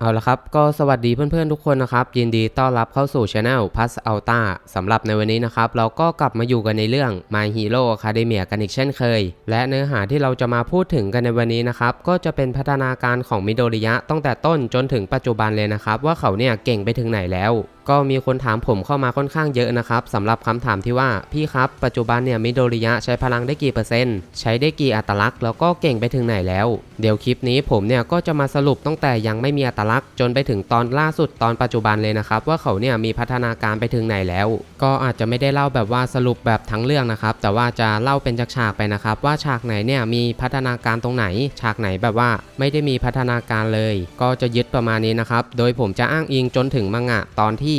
เอาละครับ ก็สวัสดีเพื่อนๆทุกคนนะครับ ยินดีต้อนรับเข้าสู่ช anel Plus Alta สำหรับในวันนี้นะครับ เราก็กลับมาอยู่กันในเรื่อง My Hero Academia กันอีกเช่นเคย และเนื้อหาที่เราจะมาพูดถึงกันในวันนี้นะครับ ก็จะเป็นพัฒนาการของมิโดริยะตั้งแต่ต้นจนถึงปัจจุบันเลยนะครับ ว่าเขาเนี่ยเก่งไปถึงไหนแล้ว ก็มีคนถามผมเข้ามาค่อนข้างเยอะนะครับสำหรับคำถามที่ว่าพี่ครับปัจจุบันเนี่ยมิโดริยะใช้พลังได้กี่เปอร์เซ็นต์ใช้ได้กี่อัตลักษณ์แล้วก็เก่งไปถึงไหนแล้ว เดี๋ยวคลิปนี้ผมเนี่ยก็จะมาสรุปตั้งแต่ยังไม่มีอัตลักษณ์จนไปถึงตอนล่าสุดตอนปัจจุบันเลยนะครับ ว่าเขาเนี่ยมีพัฒนาการไปถึงไหนแล้ว ก็อาจจะไม่ได้เล่าแบบว่าสรุปแบบทั้งเรื่องนะครับ แต่ว่าจะเล่าเป็นฉากๆไปนะครับ ว่าฉากไหนเนี่ยมีพัฒนาการตรงไหน ฉากไหนแบบว่าไม่ได้มีพัฒนาการเลย ก็จะยึดประมาณนี้นะครับโดยผมจะอ้างอิงจนถึงมังงะตอนที่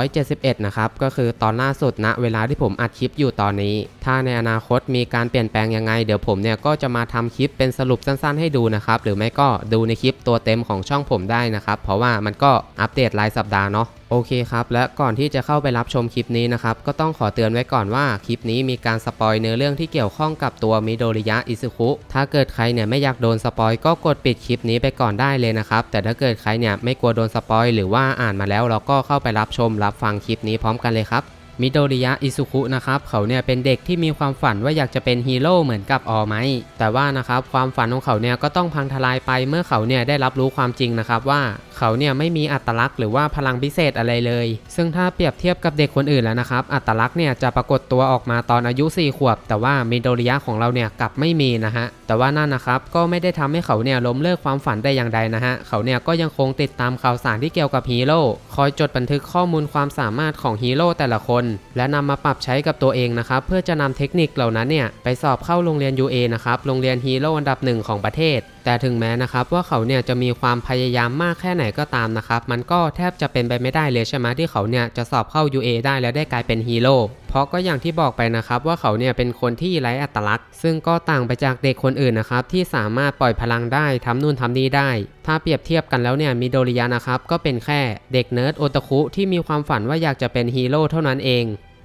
271 นะครับ ก็คือตอนล่าสุดณเวลาที่ผมอัดคลิปอยู่ตอนนี้ ถ้าในอนาคตมีการเปลี่ยนแปลงยังไง เดี๋ยวผมเนี่ยก็จะมาทำคลิปเป็นสรุปสั้นๆ ให้ดูนะครับ หรือไม่ก็ดูในคลิปตัวเต็มของช่องผมได้นะครับ เพราะว่ามันก็อัปเดตรายสัปดาห์เนาะโอเคครับ และก่อนที่จะเข้าไปรับชมคลิปนี้นะครับ ก็ต้องขอเตือนไว้ก่อนว่าคลิปนี้มีการสปอยเนื้อเรื่องที่เกี่ยวข้องกับตัวมิโดริยะอิซุคุ ถ้าเกิดใครเนี่ยไม่อยากโดนสปอยก็กดปิดคลิปนี้ไปก่อนได้เลยนะครับ แต่ถ้าเกิดใครเนี่ยไม่กลัวโดนสปอยหรือว่าอ่านมาแล้วเราก็เข้าไปรับชมรับฟังคลิปนี้พร้อมกันเลยครับ มิโดริยะอิซุคุนะครับเขาเนี่ยเป็นเด็กที่มีความฝันว่าอยากจะเป็นฮีโร่เหมือนกับออไหมแต่ว่านะครับความฝันของเขาเนี่ยก็ต้องพังทลายไปเมื่อเขาเนี่ยได้รับรู้ความจริงนะครับว่าเขาเนี่ยไม่มีอัตลักษณ์หรือว่าพลังพิเศษอะไรเลย ซึ่งถ้าเปรียบเทียบกับเด็กคนอื่นแล้วนะครับ อัตลักษณ์เนี่ยจะปรากฏตัวออกมาตอนอายุ 4 ขวบ แต่ว่ามิโดริยะของเราเนี่ยกลับไม่มีนะฮะแต่ว่านั่นนะครับก็ไม่ได้ทำให้เขาเนี่ยล้มเลิกความฝันได้อย่างใดนะฮะเขาเนี่ยก็ยังคงติดตามข่าวสารที่เกี่ยวกับฮีโร่คอยจดบันทึกข้อมูลความสามารถของฮีโร่แต่ละคนและนำมาปรับใช้กับตัวเองนะครับเพื่อจะนำเทคนิคเหล่านั้นเนี่ยไปสอบเข้าโรงเรียน UA นะครับโรงเรียนฮีโร่อันดับหนึ่งของประเทศ แต่ถึงแม้นะครับว่าเขาเนี่ยจะมีความพยายามมากแค่ไหนก็ตามนะครับ มันก็แทบจะเป็นไปไม่ได้เลยใช่ไหมที่เขาเนี่ยจะสอบเข้า UA ได้แล้วได้กลายเป็นฮีโร่เพราะก็อย่างที่บอกไปนะครับว่าเขาเนี่ยเป็นคนที่ไร้อัตลักษณ์ ซึ่งก็ต่างไปจากเด็กคนอื่นนะครับที่สามารถปล่อยพลังได้ทำนู่นทำนี่ได้ ถ้าเปรียบเทียบกันแล้วเนี่ยมิโดริยะนะครับก็เป็นแค่เด็กเนิร์ดโอตาคุที่มีความฝันว่าอยากจะเป็นฮีโร่เท่านั้นเอง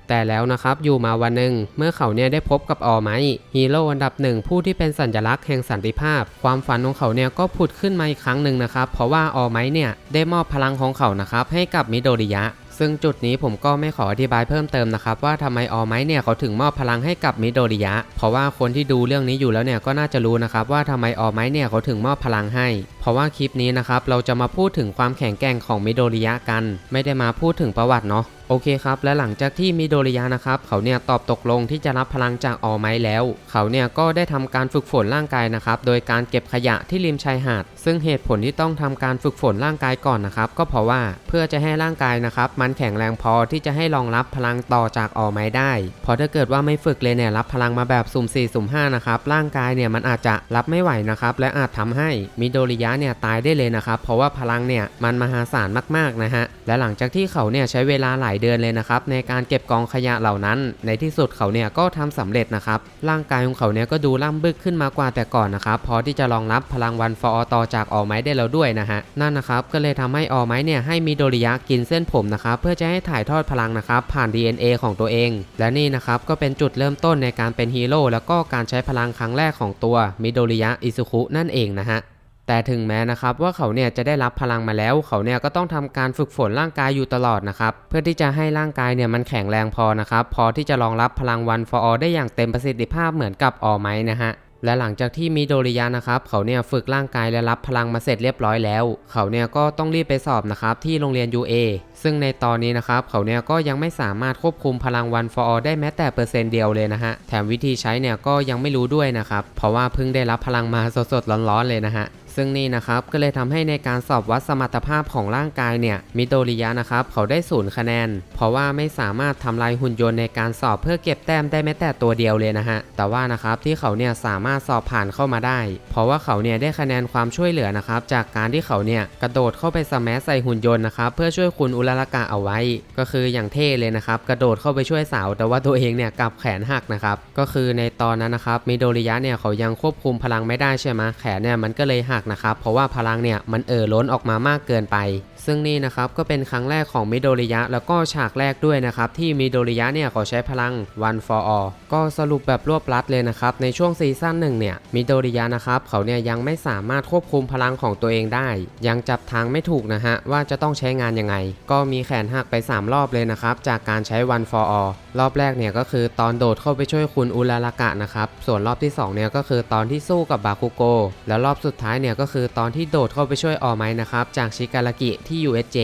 แต่แล้วนะครับอยู่มาวันหนึ่งเมื่อเขาเนี่ยได้พบกับออไมฮีโร่อันดับหนึ่งผู้ที่เป็นสัญลักษณ์แห่งสันติภาพ ความฝันของเขาเนี่ยก็ผุดขึ้นมาอีกครั้งหนึ่งนะครับ เพราะว่าออไมเนี่ยได้มอบพลังของเขานะครับให้กับมิโดริยะซึ่งจุดนี้ผมก็ไม่ขออธิบายเพิ่มเติมนะครับ ว่าทำไมออไมเนี่ยเขาถึงมอบพลังให้กับมิโดริยะ เพราะว่าคนที่ดูเรื่องนี้อยู่แล้วเนี่ยก็น่าจะรู้นะครับว่าทำไมออไมเนี่ยเขาถึงมอบพลังให้ เพราะว่าคลิปนี้นะครับเราจะมาพูดถึงความแข็งแกร่งของมิโดริยะกัน ไม่ได้มาพูดถึงประวัติเนาะ โอเคครับ และหลังจากที่มิโดริยะนะครับ เขาเนี่ยตอบตกลงที่จะรับพลังจากออไม้แล้ว เขาเนี่ยก็ได้ทำการฝึกฝนร่างกายนะครับ โดยการเก็บขยะที่ริมชายหาด ซึ่งเหตุผลที่ต้องทำการฝึกฝนร่างกายก่อนนะครับ ก็เพราะว่าเพื่อจะให้ร่างกายนะครับมันแข็งแรงพอที่จะให้รองรับพลังต่อจากออไม้ได้เพราะถ้าเกิดว่าไม่ฝึกเลยเนี่ยรับพลังมาแบบสุ่ม4สุ่ม5นะครับร่างกายเนี่ยมันอาจจะรับไม่ไหวนะครับและอาจทำให้มิโดริยะเนี่ยตายได้เลยนะครับเพราะว่าพลังเนี่ยมันมหาศาลมากๆนะฮะและหลังจากที่เขาเนี่ยใช้เวลาหลายเดือนเลยนะครับในการเก็บกองขยะเหล่านั้น ในที่สุดเขาเนี่ยก็ทำสำเร็จนะครับร่างกายของเขาเนี่ยก็ดูล่ำบึกขึ้นมากว่าแต่ก่อนนะครับพอที่จะรองรับพลังวันฟออตอจากออไม้ได้แล้วด้วยนะฮะนั่นนะครับก็เลยทำให้ออไม้เนี่ยให้มิโดริยะกินเส้นผมนะครับเพื่อจะให้ถ่ายทอดพลังนะครับผ่าน DNA ของตัวเอง และนี่นะครับก็เป็นจุดเริ่มต้นในการเป็นฮีโร่แล้วก็การใช้พลังครั้งแรกของตัวมิโดริยะอิซุคุนั่นเองนะฮะ แต่ถึงแม้นะครับว่าเขาเนี่ยจะได้รับพลังมาแล้ว เขาเนี่ยก็ต้องทำการฝึกฝนร่างกายอยู่ตลอดนะครับเพื่อที่จะให้ร่างกายเนี่ยมันแข็งแรงพอนะครับพอที่จะรองรับพลังวันฟออได้อย่างเต็มประสิทธิภาพเหมือนกับออไมนะฮะและหลังจากที่มิโดริยะนะครับเขาเนี่ยฝึกร่างกายและรับพลังมาเสร็จเรียบร้อยแล้ว เขาเนี่ยก็ต้องรีบไปสอบนะครับที่โรงเรียน UA ซึ่งในตอนนี้นะครับเขาเนี่ยก็ยังไม่สามารถควบคุมพลังวันฟออได้แม้แต่เปอร์เซ็นต์เดียวเลยนะฮะแถมวิธีใช้เนี่ยก็ยังไม่รู้ด้วยนะครับเพราะว่าเพิ่งได้รับพลังมาสดๆร้อนๆเลยนะฮะ ซึ่งนี่นะครับก็เลยทำให้ในการสอบวัดสมรรถภาพของร่างกายเนี่ยมิโดริยะนะครับเขาได้ศูนย์คะแนน เพราะว่าไม่สามารถทำลายหุ่นยนต์ในการสอบเพื่อเก็บแต้มได้แม้แต่ตัวเดียวเลยนะฮะแต่ว่านะครับที่เขาเนี่ยสามารถสอบผ่านเข้ามาได้ เพราะว่าเขาเนี่ยได้คะแนนความช่วยเหลือนะครับจากการที่เขาเนี่ยกระโดดเข้าไปสแมัใส่หุ่นยนต์นะครับเพื่อช่วยคุณอุลารากะเอาไว้ ก็คืออย่างเท่เลยนะครับกระโดดเข้าไปช่วยสาว แต่ว่าตัวเองเนี่ยกลับแขนหักนะครับก็คือในตอนนั้นนะครับมิโดริยะเนี่ยเขายังควบคุมพลังไม่ได้ใช่ไหมแขนเนี่ยมันก็เลยหักนะครับ เพราะว่าพลังเนี่ยมันเอ่อล้นออกมามากเกินไป ซึ่งนี่นะครับก็เป็นครั้งแรกของมิโดริยะแล้วก็ฉากแรกด้วยนะครับที่มิโดริยะเนี่ยเขาใช้พลัง One for All ก็สรุปแบบรวบลัดเลยนะครับในช่วงซีซั่นหนึ่งเนี่ยมิโดริยะนะครับเขาเนี่ยยังไม่สามารถควบคุมพลังของตัวเองได้ ยังจับทางไม่ถูกนะฮะว่าจะต้องใช้งานยังไง ก็มีแขนหักไป 3 รอบเลยนะครับจากการใช้ One for All รอบแรกเนี่ยก็คือตอนโดดเข้าไปช่วยคุณอุลารากะนะครับส่วนรอบที่สองเนี่ยก็คือตอนที่สู้กับบาคุโกแล้วรอบสุดท้ายเนี่ยก็คือตอนที่โดดเข้าไปช่วยออไมนะครับจากชิการากิที่ USJ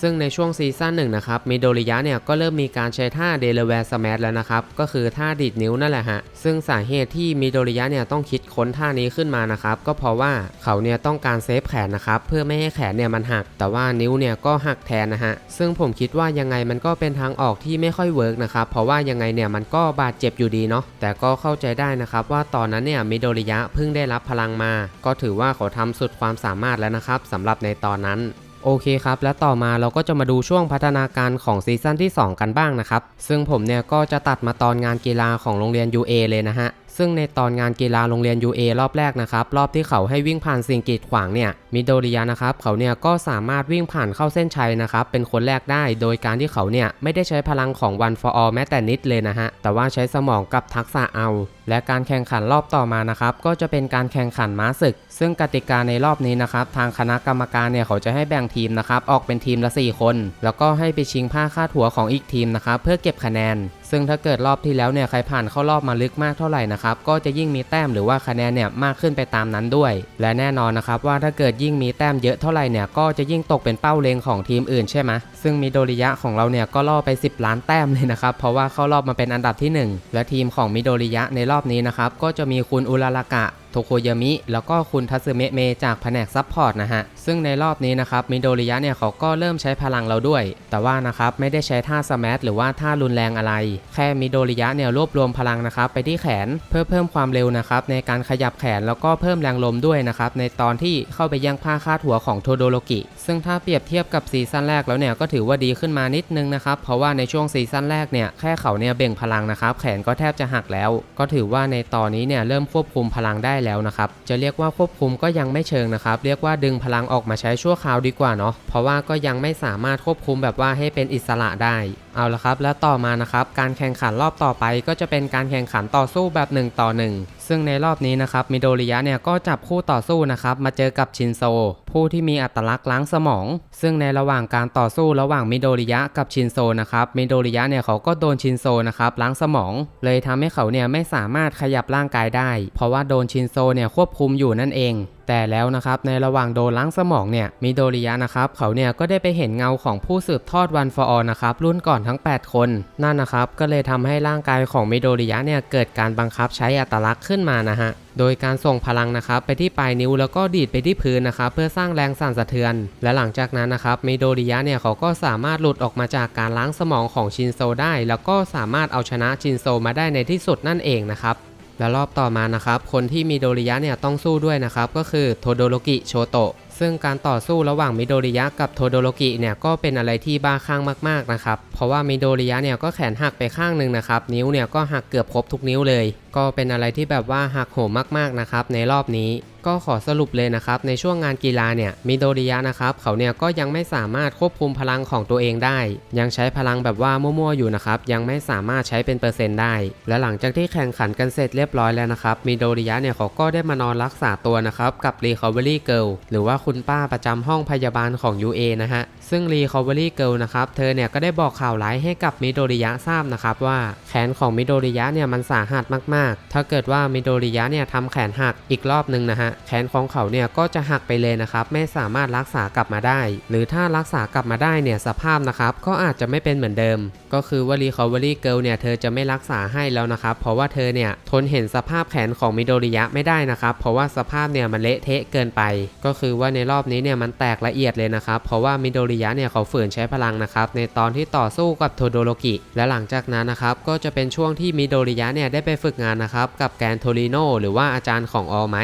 ซึ่งในช่วงซีซั่นหนึ่งนะครับมิโดริยะเนี่ยก็เริ่มมีการใช้ท่าเดลเวร์สแมทแล้วนะครับ ก็คือท่าดีดนิ้วนั่นแหละฮะ ซึ่งสาเหตุที่มิโดริยะเนี่ยต้องคิดค้นท่านี้ขึ้นมานะครับ ก็เพราะว่าเขาเนี่ยต้องการเซฟแขนนะครับ เพื่อไม่ให้แขนเนี่ยมันหัก แต่ว่านิ้วเนี่ยก็หักแทนนะฮะ ซึ่งผมคิดว่ายังไงมันก็เป็นทางออกที่ไม่ค่อยเวิร์กนะครับ เพราะว่ายังไงเนี่ยมันก็บาดเจ็บอยู่ดีเนาะ แต่ก็เข้าใจได้นะครับว่าตอนนั้นเนี่ยมิโดริยะเพิ่งได้รับพลังมา ก็ถือว่าเขาทำสุดความสามารถแล้วนะครับสำหรับในตอนนั้น โอเคครับ และต่อมาเราก็จะมาดูช่วงพัฒนาการของซีซั่นที่ 2 กันบ้างนะครับ ซึ่งผมเนี่ยก็จะตัดมาตอนงานกีฬาของโรงเรียน UA เลยนะฮะ ซึ่งในตอนงานกีฬาโรงเรียน UA รอบแรกนะครับรอบที่เขาให้วิ่งผ่านสิ่งกีดขวางเนี่ยมิโดริยะนะครับเขาเนี่ยก็สามารถวิ่งผ่านเข้าเส้นชัยนะครับเป็นคนแรกได้ โดยการที่เขาเนี่ยไม่ได้ใช้พลังของ One for All แม้แต่นิดเลยนะฮะแต่ว่าใช้สมองกับทักษะเอา และการแข่งขันรอบต่อมานะครับก็จะเป็นการแข่งขันม้าศึก ซึ่งกติกาในรอบนี้นะครับทางคณะกรรมการเนี่ยเขาจะให้แบ่งทีมนะครับออกเป็นทีมละ 4 คน แล้วก็ให้ไปชิงผ้าคาดหัวของอีกทีมนะครับเพื่อเก็บคะแนน ซึ่งถ้าเกิดรอบที่แล้วเนี่ยใครผ่านเข้ารอบมาลึกมากเท่าไหร่นะครับก็จะยิ่งมีแต้มหรือว่าคะแนนเนี่ยมากขึ้นไปตามนั้นด้วย และแน่นอนนะครับว่าถ้าเกิดยิ่งมีแต้มเยอะเท่าไหร่เนี่ยก็จะยิ่งตกเป็นเป้าเลงของทีมอื่นใช่ไหมซึ่งมิโดริยะของเราเนี่ยก็ล่อไป 10 ล้านแต้มเลยนะครับเพราะว่าเข้ารอบมาเป็นอันดับที่ 1 และทีมของมิโดริยะในรอบนี้นะครับก็จะมีคุณอุรารากะ โทโคยามิ แล้วก็คุณทัสึเมะเมจากแผนกซัพพอร์ตนะฮะ ซึ่งในรอบนี้นะครับมิโดริยะเนี่ยเขาก็เริ่มใช้พลังเราด้วย แต่ว่านะครับไม่ได้ใช้ท่าสมัทหรือว่าท่ารุนแรงอะไร แค่มิโดริยะเนี่ยรวบรวมพลังนะครับไปที่แขนเพื่อเพิ่มความเร็วนะครับในการขยับแขนแล้วก็เพิ่มแรงลมด้วยนะครับในตอนที่เข้าไปแย่งผ้าคาดหัวของโทโดโรกิ ซึ่งถ้าเปรียบเทียบกับซีซั่นแรกแล้วเนี่ยก็ถือว่าดีขึ้นมานิดนึงนะครับ เพราะว่าในช่วงซีซั่นแรกเนี่ยแค่เขาเนี่ยเบ่งพลังนะครับแขนก็แทบจะหักแล้ว ก็ถือว่าในตอนนี้เนี่ยเริ่มควบคุมพลังได้แล้วนะครับจะเรียกว่าควบคุมก็ยังไม่เชิงนะครับเรียกว่าดึงพลังออกมาใช้ชั่วคราวดีกว่าเนาะเพราะว่าก็ยังไม่สามารถควบคุมแบบว่าให้เป็นอิสระได้เอาละครับ แล้วต่อมานะครับ การแข่งขันรอบต่อไปก็จะเป็นการแข่งขันต่อสู้แบบ 1 ต่อ 1 ซึ่งในรอบนี้นะครับมิโดริยะเนี่ยก็จับคู่ต่อสู้นะครับมาเจอกับชินโซ ผู้ที่มีอัตลักษณ์ล้างสมอง ซึ่งในระหว่างการต่อสู้ระหว่างมิโดริยะกับชินโซนะครับมิโดริยะเนี่ยเขาก็โดนชินโซนะครับล้างสมอง เลยทำให้เขาเนี่ยไม่สามารถขยับร่างกายได้ เพราะว่าโดนชินโซเนี่ยควบคุมอยู่นั่นเอง แต่แล้วนะครับในระหว่างโดนล้างสมองเนี่ยมิโดริยะนะครับเขาเนี่ยก็ได้ไปเห็นเงาของผู้สืบทอดวันฟอร์นะครับรุ่นก่อนทั้ง 8 คน นั่นนะครับก็เลยทำให้ร่างกายของมิโดริยะเนี่ยเกิดการบังคับใช้อัตลักษณ์ขึ้นมานะฮะโดยการส่งพลังนะครับไปที่ปลายนิ้วแล้วก็ดีดไปที่พื้นนะครับเพื่อสร้างแรงสั่นสะเทือน และหลังจากนั้นนะครับมิโดริยะเนี่ยเขาก็สามารถหลุดออกมาจากการล้างสมองของชินโซได้ แล้วก็สามารถเอาชนะชินโซมาได้ในที่สุดนั่นเองนะครับ และรอบต่อมานะครับ คนที่มิโดริยะเนี่ยต้องสู้ด้วยนะครับ ก็คือโทโดโรกิโชโตะซึ่งการต่อสู้ระหว่างมิโดริยะกับโทโดโรกิเนี่ยก็เป็นอะไรที่บ้าคลั่งมากๆนะครับ เพราะว่ามิโดริยะเนี่ยก็แขนหักไปข้างหนึ่งนะครับ นิ้วเนี่ยก็หักเกือบครบทุกนิ้วเลย ก็เป็นอะไรที่แบบว่าหักโหมมากๆนะครับในรอบนี้ก็ขอสรุปเลยนะครับในช่วงงานกีฬาเนี่ยมิโดริยะนะครับเขาเนี่ยก็ยังไม่สามารถควบคุมพลังของตัวเองได้ ยังใช้พลังแบบว่ามั่วๆอยู่นะครับยังไม่สามารถใช้เป็นเปอร์เซ็นต์ได้ และหลังจากที่แข่งขันกันเสร็จเรียบร้อยแล้วนะครับมิโดริยะเนี่ยเขาก็ได้มานอนรักษาตัวนะครับกับ Recovery Girl หรือว่าคุณป้าประจำห้องพยาบาลของ UA นะฮะซึ่ง Recovery Girl นะครับเธอเนี่ยก็ได้บอกข่าวร้ายให้กับมิโดริยะทราบนะครับว่าแขนของมิโดริยะเนี่ยมันสาหัสมากๆ ถ้าเกิดว่ามิโดริยะเนี่ยทำแขนหักอีกรอบหนึ่งนะฮะแขนของเขาเนี่ยก็จะหักไปเลยนะครับไม่สามารถรักษากลับมาได้ หรือถ้ารักษากลับมาได้เนี่ยสภาพนะครับก็อาจจะไม่เป็นเหมือนเดิม ก็คือว่า Recovery Girl เนี่ยเธอจะไม่รักษาให้แล้วนะครับเพราะว่าเธอเนี่ยทนเห็นสภาพแขนของมิโดริยะไม่ได้นะครับเพราะว่าสภาพเนี่ยมันเละเทะเกินไป ก็คือว่าในรอบนี้เนี่ยมันแตกละเอียดเลยนะครับเพราะว่ามิโดริริยะเนี่ยเขาฝืนใช้พลังนะครับในตอนที่ต่อสู้กับโทโดโรกิ และหลังจากนั้นนะครับก็จะเป็นช่วงที่มิโดริยะเนี่ยได้ไปฝึกงานนะครับกับแกนโทริโนหรือว่าอาจารย์ของออไม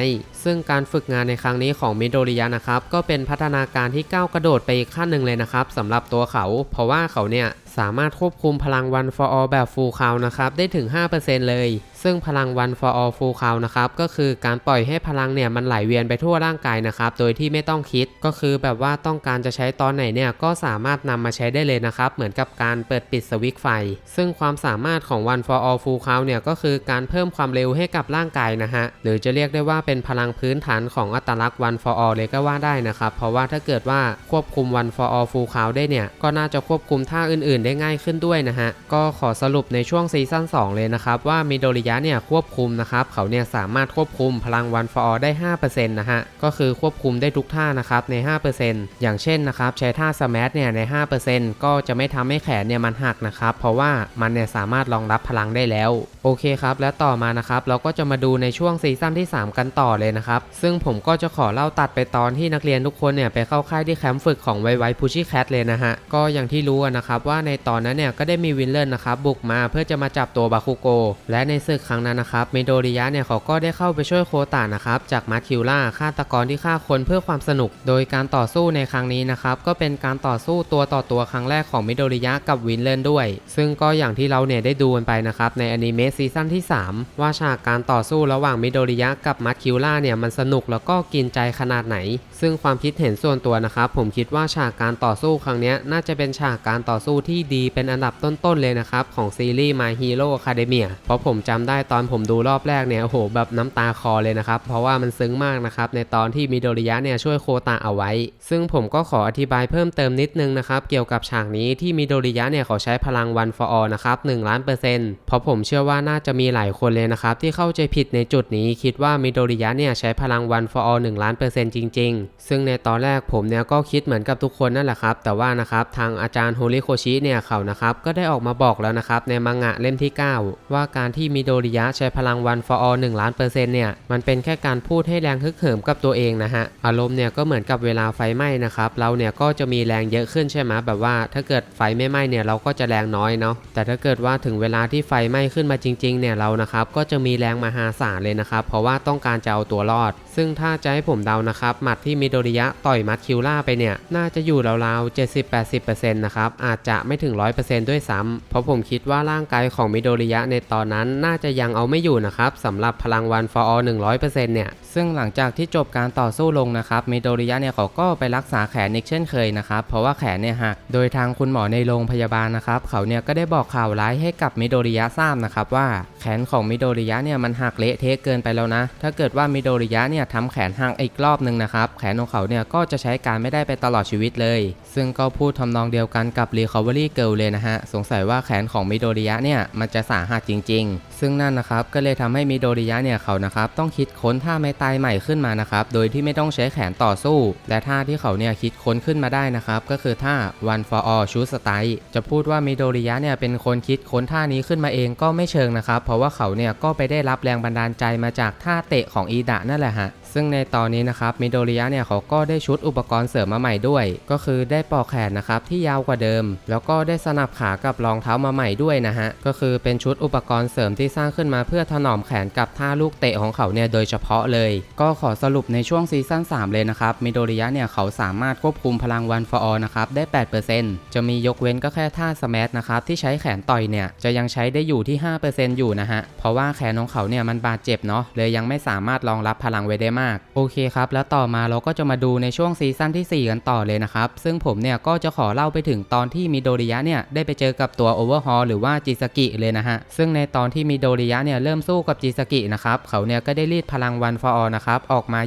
ซึ่งการฝึกงานในครั้งนี้ของมิโดริยะนะครับก็เป็นพัฒนาการที่ก้าวกระโดดไปอีกขั้นหนึ่งเลยนะครับสำหรับตัวเขา เพราะว่าเขาเนี่ยสามารถควบคุมพลัง One for All แบบ Full Count นะครับได้ถึง 5%เลย ซึ่งพลัง One for All Full Count นะครับก็คือการปล่อยให้พลังเนี่ยมันไหลเวียนไปทั่วร่างกายนะครับโดยที่ไม่ต้องคิดก็คือแบบว่าต้องการจะใช้ตอนไหนเนี่ยก็สามารถนำมาใช้ได้เลยนะครับเหมือนกับการเปิดปิดสวิตช์ไฟ ซึ่งความสามารถของ One for All Full Count เนี่ยก็คือการเพิ่มความเร็วให้กับร่างกายนะฮะหรือจะเรียกได้ว่าเป็นพลังพื้นฐานของอัตลักษณ์ One for All เลยก็ว่าได้นะครับ เพราะว่าถ้าเกิดว่าควบคุม One for All Full Count ได้เนี่ย ก็น่าจะควบคุมท่าอื่นๆ ได้ง่ายขึ้นด้วยนะฮะ ก็ขอสรุปในช่วงซีซั่น2 เลยนะครับ ว่ามิโดริยะเนี่ยควบคุมนะครับ เขาเนี่ยสามารถควบคุมพลัง One for All ได้ 5%นะฮะ ก็คือควบคุมได้ทุกท่านะครับใน 5%อย่างเช่นนะครับใช้ท่าสมัเนี่ยใน 5%ก็จะไม่ทำให้แขนเนี่ยมันหักนะครับ เพราะว่ามันเนี่ยสามารถรองรับพลังได้แล้ว โอเคครับ และต่อมานะครับเราก็จะมาดูในช่วงซีซั่นที่ 3 กันต่อเลยนะครับ ซึ่งผมก็จะขอเล่าตัดไปตอนที่นักเรียนทุกคนเนี่ยไปเข้าค่ายที่แคมป์ฝึกของไวไวพุชิแคทเลยนะฮะ ก็อย่างที่รู้นะครับว่าในตอนนั้นเนี่ยก็ได้มีวินเลนนะครับบุกมาเพื่อจะมาจับตัวบาคุโก และในศึกครั้งนั้นนะครับเมโดริยะเนี่ยเขาก็ได้เข้าไปช่วยโคตานะครับจากมาคิวล่าฆาตกรที่ฆ่าคนเพื่อความสนุก โดยการต่อสู้ในครั้งนี้นะครับก็เป็นการต่อสู้ตัวต่อตัวครั้งแรกของมิโดริยะกับวินเลนด้วย ซึ่งก็อย่างที่เราเนี่ยได้ดูกันไปนะครับในอนิเมะซีซั่นที่ 3 ว่าฉากการต่อสู้ระหว่างมิโดริยะกับมาคิวล่าเนี่ยมันสนุกแล้วก็กินใจขนาดไหน ซึ่งความคิดเห็นส่วนตัวนะครับ ผมคิดว่าฉากการต่อสู้ครั้งนี้น่าจะเป็นฉากการต่อสู้ที่ดีเป็นอันดับต้นๆเลยนะครับ ของซีรีส์ My Hero Academia เพราะผมจำได้ตอนผมดูรอบแรกเนี่ยโอ้โหแบบน้ำตาคลอเลยนะครับ เพราะว่ามันซึ้งมากนะครับ ในตอนที่มิโดริยะเนี่ยช่วยโคตาเอาไว้ ซึ่งผมก็ขออธิบายเพิ่มเติมนิดนึงนะครับเกี่ยวกับฉากนี้ที่มิโดริยะเนี่ยเขาใช้พลัง One for All นะครับ1ล้านเปอร์เซ็นต์เพราะผมเชื่อว่าน่าจะมีหลายคนเลยนะครับที่เข้าใจผิดในจุดนี้คิดว่ามิโดริยะเนี่ยใช้พลัง One for All 1ล้านเปอร์เซ็นต์จริง ๆซึ่งในตอนแรกผมเนี่ยก็คิดเหมือนกับทุกคนนั่นแหละครับ แต่ว่านะครับทางอาจารย์โฮริโคชิเนี่ยเขานะครับก็ได้ออกมาบอกแล้วนะครับในมังงะเล่มที่ 9 ว่าการที่มิโดริยะใช้พลัง One for All 1ล้านเปอร์เซ็นต์เนี่ยมันเป็นแค่การพูดให้แรงฮึกเหิมกับตัวเองนะฮะอารมณ์เนี่ยก็เหมือนกับเวลาไฟไหม้นะครับเราเนี่ยก็จะมีแรงเยอะขึ้นใช่ไหมแบบว่า ถ้าเกิดไฟไม่ไหม้เนี่ยเราก็จะแรงน้อยเนาะแต่ถ้าเกิดว่าถึงเวลาที่ไฟไหม้ขึ้นมาจริงๆเนี่ยเรานะครับก็จะมีแรงมหาศาลเลยนะครับเพราะว่าต้องการจะเอาตัวรอด ซึ่งถ้าจะให้ผมเดานะครับ หมัดที่มิโดริยะต่อยมัดคิวล่าไปเนี่ย น่าจะอยู่ราวๆ 70-80%นะครับ อาจจะไม่ถึง 100%ด้วยซ้ำเพราะผมคิดว่าร่างกายของมิโดริยะในตอนนั้นน่าจะยังเอาไม่อยู่นะครับสำหรับพลัง One for All 100%เนี่ย ซึ่งหลังจากที่จบการต่อสู้ลงนะครับมิโดริยะเนี่ยเขาก็ไปรักษาแขนอีกเช่นเคยนะครับ เพราะว่าแขนเนี่ยหัก โดยทางคุณหมอในโรงพยาบาลนะครับเขาเนี่ยก็ได้บอกข่าวร้ายให้กับมิโดริยะทราบนะครับว่าแขนของมิโดริยะเนี่ยมันหักเละเทะเกินไปแล้วนะ ถ้าเกิดว่ามิโดริยะเนี่ยทำแขนหักอีกรอบหนึ่งนะครับ แขนของเขาเนี่ยก็จะใช้การไม่ได้ไปตลอดชีวิตเลย ซึ่งก็พูดทำนองเดียวกันกับ Recovery Girl เลยนะฮะ สงสัยว่าแขนของมิโดริยะเนี่ยมันจะสาหัสจริง ๆ ซึ่งนั่นนะครับก็เลยทำให้มิโดริยะเนี่ยเขานะครับต้องคิดค้นท่าไม้ตายใหม่ขึ้นมานะครับ โดยที่ไม่ต้องใช้แขนต่อสู้ และท่าที่เขาเนี่ยคิดค้นขึ้นมาได้นะครับก็คือท่า one for all shoot strike จะพูดว่ามิโดริยะเนี่ยเป็นคนคิดค้นท่านี้ขึ้นมาเองก็ไม่เชิงนะครับ เพราะว่าเขาเนี่ยก็ไปได้รับแรงบันดาลใจมาจากท่าเตะของอีดะนั่นแหละฮะ ซึ่งในตอนนี้นะครับมิโดริยะเนี่ยเขาก็ได้ชุดอุปกรณ์เสริมมาใหม่ด้วย ก็คือได้ปอกแขนนะครับที่ยาวกว่าเดิม แล้วก็ได้สนับขากับรองเท้ามาใหม่ด้วยนะฮะก็คือเป็นชุดอุปกรณ์เสริมที่สร้างขึ้นมาเพื่อถนอมแขนกับท่าลูกเตะของเขาเนี่ยโดยเฉพาะเลย ก็ขอสรุปในช่วงซีซั่น3 เลยนะครับมิโดริยะเนี่ยเขาสามารถควบคุมพลัง One for All นะครับได้ 8%จะมียกเว้นก็แค่ท่าสมันะครับที่ใช้แขนต่อยเนี่ยจะยังใช้ได้อยู่ที่ 5%อยู่นะฮะเพราะว่าแขนของเขาเนี่ยมันบาดเจ็บเนาะเลยยังไม่สามารถรองรับพลังไว้ได้มากโอเคครับ แล้วต่อมาเราก็จะมาดูในช่วงซีซั่นที่ 4 กันต่อเลยนะครับ ซึ่งผมเนี่ยก็จะขอเล่าไปถึงตอนที่มิโดริยะเนี่ยได้ไปเจอกับตัวโอเวอร์ฮอลหรือว่าจิสกิเลยนะฮะ ซึ่งในตอนที่มิโดริยะเนี่ยเริ่มสู้กับจิสกินะครับ เขาเนี่ยก็ได้รีดพลังวันฟอร์นะครับ ออกมา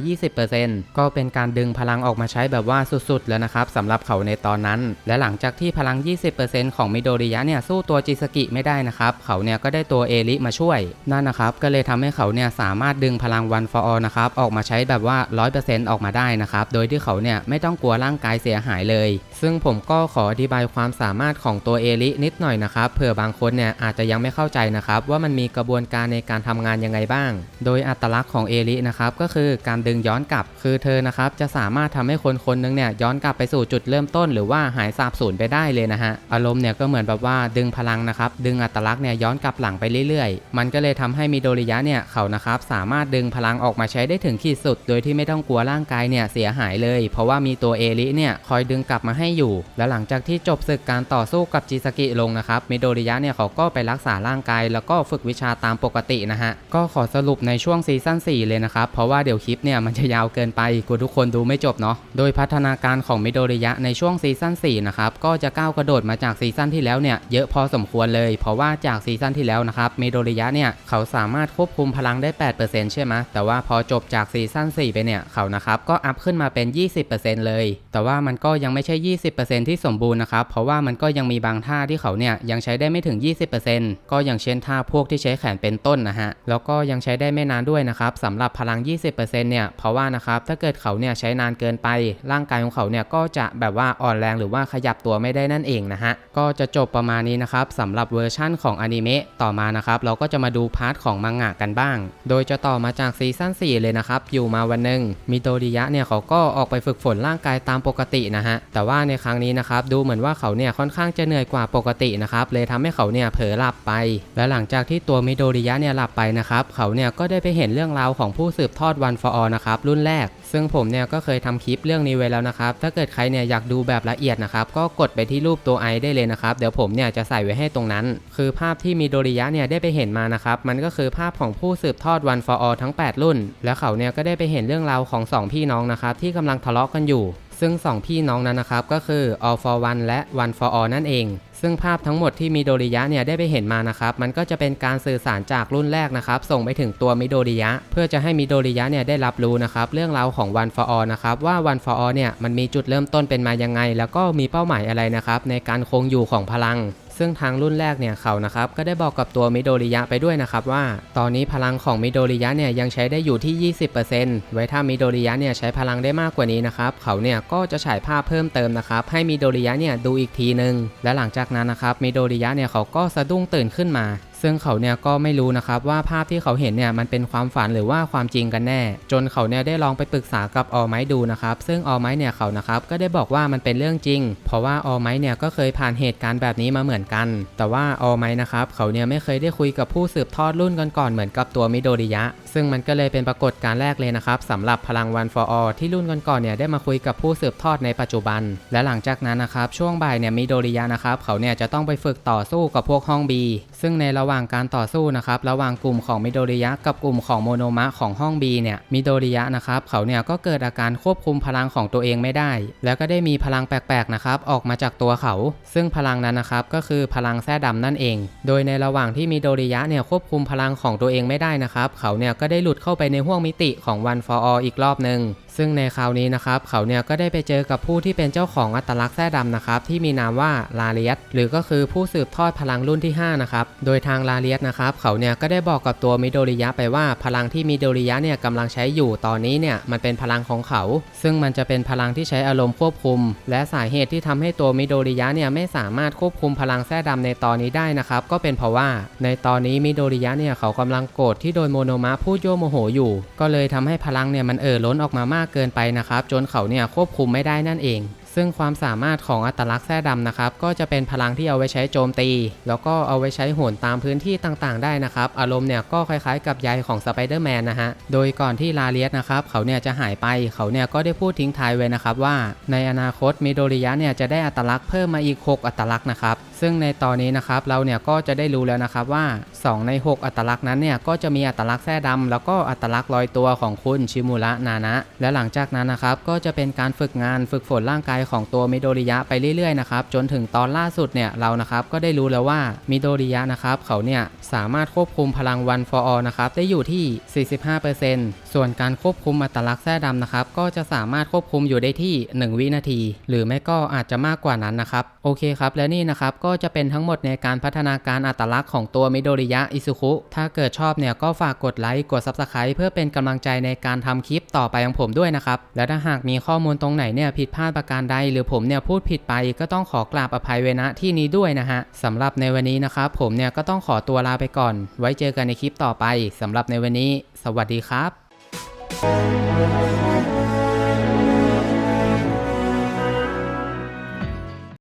20%ก็เป็นการดึงพลังออกมาใช้แบบว่าสุดๆ แล้วนะครับสำหรับเขาในตอนนั้น และหลังจากที่พลัง 20%ของมิโดริยะเนี่ยสู้ตัวจิสกิไม่ได้นะครับ เขาเนี่ยก็ได้ตัวเอริมาช่วย นั่นนะครับ ก็เลยทำให้เขาเนี่ยสามารถดึงพลังวันฟอร์นะครับออกมาใช้แบบว่า 100%ออกมาได้นะครับ โดยที่เขาเนี่ยไม่ต้องกลัวร่างกายเสียหายเลย ซึ่งผมก็ขออธิบายความสามารถของตัวเอรินิดหน่อยนะครับ เผื่อบางคนเนี่ยอาจจะยังไม่เข้าใจนะครับ ว่ามันมีกระบวนการในการทำงานยังไงบ้าง โดยอัตลักษณ์ของเอรินะครับก็คือการดึงย้อนกลับ คือเธอนะครับจะสามารถทำให้คนคนนึงเนี่ยย้อนกลับไปสู่จุดเริ่มต้น หรือว่าหายสาบสูญไปได้เลยนะฮะ อารมณ์เนี่ยก็เหมือนแบบว่าดึงพลังนะครับ ดึงอัตลักษณ์เนี่ยย้อนกลับหลังไปเรื่อยๆ มันก็เลยทำให้มิโดริยะเนี่ยเขานะครับสามารถดึงพลังออกมาใช้ได้ถึงขีดดสุด โดยที่ไม่ต้องกลัวร่างกายเนี่ยเสียหายเลย เพราะว่ามีตัวเอริเนี่ยคอยดึงกลับมาให้อยู่ และหลังจากที่จบศึกการต่อสู้กับจิสกิลงนะครับมิโดริยะเนี่ยเขาก็ไปรักษาร่างกาย แล้วก็ฝึกวิชาตามปกตินะฮะก็ขอสรุปในช่วงซีซั่น4เลยนะครับเพราะว่าเดี๋ยวคลิปเนี่ยมันจะยาวเกินไปกลัวทุกคนดูไม่จบเนาะโดยพัฒนาการของมิโดริยะในช่วงซีซั่น4นะครับก็จะก้าวกระโดดมาจากซีซั่นที่แล้วเนี่ยเยอะพอสมควรเลย เพราะว่าจากซีซั่นที่แล้วนะครับมิโดริยะเนี่ยเขาสามารถควบคุมพลังได้ 8%ใช่ไหมแต่ว่าพอจบจากซีซั่น4 ไปเนี่ย เขานะครับ ก็อัพขึ้นมาเป็น 20%เลย แต่ว่ามันก็ยังไม่ใช่ 20%ที่สมบูรณ์นะครับ เพราะว่ามันก็ยังมีบางท่าที่เขาเนี่ยยังใช้ได้ไม่ถึง 20%ก็อย่างเช่นท่าพวกที่ใช้แขนเป็นต้นนะฮะ แล้วก็ยังใช้ได้ไม่นานด้วยนะครับสำหรับพลัง 20%เนี่ยเพราะว่านะครับถ้าเกิดเขาเนี่ยใช้นานเกินไป ร่างกายของเขาเนี่ยก็จะแบบว่าอ่อนแรงหรือว่าขยับตัวไม่ได้นั่นเองนะฮะก็จะจบประมาณนี้นะครับสำหรับเวอร์ชั่นของอนิเมะต่อมานะครับเราก็จะมาดูพาร์ทของมังงะกันบ้าง โดยจะต่อมาจากซีซั่น4 เลยนะครับอยู่มาวันหนึ่งมิโตริยะเนี่ยเขาก็ออกไปฝึกฝนร่างกายตามปกตินะฮะแต่ว่าในครั้งนี้นะครับดูเหมือนว่าเขาเนี่ยค่อนข้างจะเหนื่อยกว่าปกตินะครับเลยทำให้เขาเนี่ยเผลอหลับไป และหลังจากที่ตัวมิโดริยะเนี่ยหลับไปนะครับเขาเนี่ยก็ได้ไปเห็นเรื่องราวของผู้สืบทอดวันฟอร์นะครับรุ่นแรก ซึ่งผมเนี่ยก็เคยทำคลิปเรื่องนี้ไว้แล้วนะครับถ้าเกิดใครเนี่ยอยากดูแบบละเอียดนะครับก็กดไปที่รูปตัวไอได้เลยนะครับเดี๋ยวผมเนี่ยจะใส่ไว้ให้ตรงนั้น คือภาพที่มิโดริยะเนี่ยได้ไปเห็นมานะครับมันก็คือภาพของผู้สืบทอดวันฟอร์ทั้ง 8 รุ่น แล้วเขาเนี่ยก็ได้ไปเห็นเรื่องราวของสองพี่น้องนะครับที่กำลังทะเลาะกันอยู่ ซึ่งสองพี่น้องนั้นนะครับก็คือ All for One และ One for All นั่นเอง ซึ่งภาพทั้งหมดที่มิโดริยะเนี่ยได้ไปเห็นมานะครับมันก็จะเป็นการสื่อสารจากรุ่นแรกนะครับส่งไปถึงตัวมิโดริยะเพื่อจะให้มิโดริยะเนี่ยได้รับรู้นะครับเรื่องราวของ One for All นะครับว่า One for All เนี่ยมันมีจุดเริ่มต้นเป็นมายังไง แล้วก็มีเป้าหมายอะไรนะครับในการคงอยู่ของพลัง ซึ่งทางรุ่นแรกเนี่ยเขานะครับก็ได้บอกกับตัวมิโดริยะไปด้วยนะครับว่า ตอนนี้พลังของมิโดริยะเนี่ยยังใช้ได้อยู่ที่ 20%ไว้ถ้ามิโดริยะเนี่ยใช้พลังได้มากกว่านี้นะครับเขาเนี่ยก็จะฉายภาพเพิ่มเติมนะครับให้มิโดริยะเนี่ยดูอีกทีนึง และหลังจากนั้นนะครับมิโดริยะเนี่ยเขาก็สะดุ้งตื่นขึ้นมา ซึ่งเขาเนี่ยก็ไม่รู้นะครับว่าภาพที่เขาเห็นเนี่ยมันเป็นความฝันหรือว่าความจริงกันแน่ จนเขาเนี่ยได้ลองไปปรึกษากับออไม้ดูนะครับซึ่งออไม้เนี่ยเขานะครับก็ได้บอกว่ามันเป็นเรื่องจริง เพราะว่าออไม้เนี่ยก็เคยผ่านเหตุการณ์แบบนี้มาเหมือนกัน แต่ว่าออไม้นะครับเขาเนี่ยไม่เคยได้คุยกับผู้สืบทอดรุ่นก่อนๆเหมือนกับตัวมิโดริยะ ซึ่งมันก็เลยเป็นปรากฏการณ์แรกเลยนะครับสำหรับพลัง One for All ที่รุ่นก่อนๆเนี่ยได้มาคุยกับผู้สืบทอดในปัจจุบัน และหลังจากนั้นนะครับช่วงบ่ายเนี่ยมิโดริยะนะครับเขาเนี่ยจะต้องไปฝึกต่อสู้กับพวกห้อง B ซึ่งในระหว่างการต่อสู้นะครับระหว่างกลุ่มของมิโดริยะกับกลุ่มของโมโนมะของห้อง B เนี่ยมิโดริยะนะครับเขาเนี่ยก็เกิดอาการควบคุมพลังของตัวเองไม่ได้ แล้วก็ได้มีพลังแปลกๆนะครับออกมาจากตัวเขา ซึ่งพลังนั้นนะครับก็คือพลังแส้ดำนั่นเอง โดยในระหว่างที่มิโดริยะเนี่ยควบคุมพลังของตัวเองไม่ได้นะครับเขาเนี่ยก็ได้หลุดเข้าไปในห้วงมิติของ One for All อีกรอบหนึ่ง ซึ่งในคราวนี้นะครับเขาเนี่ยก็ได้ไปเจอกับผู้ที่เป็นเจ้าของอัตลักษณ์แส้ดำนะครับที่มีนามว่าลาเลียสหรือก็คือผู้สืบทอดพลังรุ่นที่ 5 นะครับ โดยทางลาเลียสนะครับเขาเนี่ยก็ได้บอกกับตัวมิโดริยะไปว่าพลังที่มิโดริยะเนี่ยกำลังใช้อยู่ตอนนี้เนี่ยมันเป็นพลังของเขา ซึ่งมันจะเป็นพลังที่ใช้อารมณ์ควบคุม และสาเหตุที่ทำให้ตัวมิโดริยะเนี่ยไม่สามารถควบคุมพลังแส้ดำในตอนนี้ได้นะครับก็เป็นเพราะว่า ในตอนนี้มิโดริยะเนี่ยเขากำลังโกรธที่โดนโมโนมะพูดโยโมโหอยู่ ก็เลยทำให้พลังเนี่ยมันเอ่อล้นออกมามากากเกินไปนะครับ จนเขาเนี่ยควบคุมไม่ได้นั่นเอง ซึ่งความสามารถของอัตลักษณ์แส้ดำนะครับ ก็จะเป็นพลังที่เอาไว้ใช้โจมตี แล้วก็เอาไว้ใช้โหนตามพื้นที่ต่างๆ ได้นะครับ อารมณ์เนี่ยก็คล้ายๆ กับใยของสไปเดอร์แมนนะฮะ โดยก่อนที่ลาเลียสนะครับ เขาเนี่ยจะหายไป เขาเนี่ยก็ได้พูดทิ้งท้ายไว้นะครับว่า ในอนาคตมิโดริยะเนี่ยจะได้อัตลักษณ์เพิ่มมาอีก 6 อัตลักษณ์นะครับซึ่งในตอนนี้นะครับเราเนี่ยก็จะได้รู้แล้วนะครับว่า 2 ใน 6 อัตลักษณ์นั้นเนี่ยก็จะมีอัตลักษณ์แส้ดำแล้วก็อัตลักษณ์ลอยตัวของคุณชิมุระนานะ และหลังจากนั้นนะครับก็จะเป็นการฝึกงานฝึกฝนร่างกายของตัวมิโดริยะไปเรื่อยๆนะครับจนถึงตอนล่าสุดเนี่ยเรานะครับก็ได้รู้แล้วว่ามิโดริยะนะครับเขาเนี่ยสามารถควบคุมพลัง One for All นะครับได้อยู่ที่ 45%ส่วนการควบคุมอัตลักษณ์แส้ดำนะครับก็จะสามารถควบคุมอยู่ได้ที่ 1 วินาที หรือไม่ก็อาจจะมากกว่านั้นนะครับโอเคครับและนี่นะครับก็จะเป็นทั้งหมดในการพัฒนาการอัตลักษณ์ของตัวมิโดริยะอิซุคุ ถ้าเกิดชอบเนี่ยก็ฝากกดไลค์กด Subscribe เพื่อเป็นกำลังใจในการทำคลิปต่อไปของผมด้วยนะครับ และถ้าหากมีข้อมูลตรงไหนเนี่ยผิดพลาดประการใด หรือผมเนี่ยพูดผิดไปก็ต้องขอกราบอภัยไว้ณที่นี้ด้วยนะฮะสำหรับในวันนี้นะครับผมเนี่ยก็ต้องขอตัวลาไปก่อน ไว้เจอกันในคลิปต่อไปสำหรับในวันนี้ สวัสดีครับ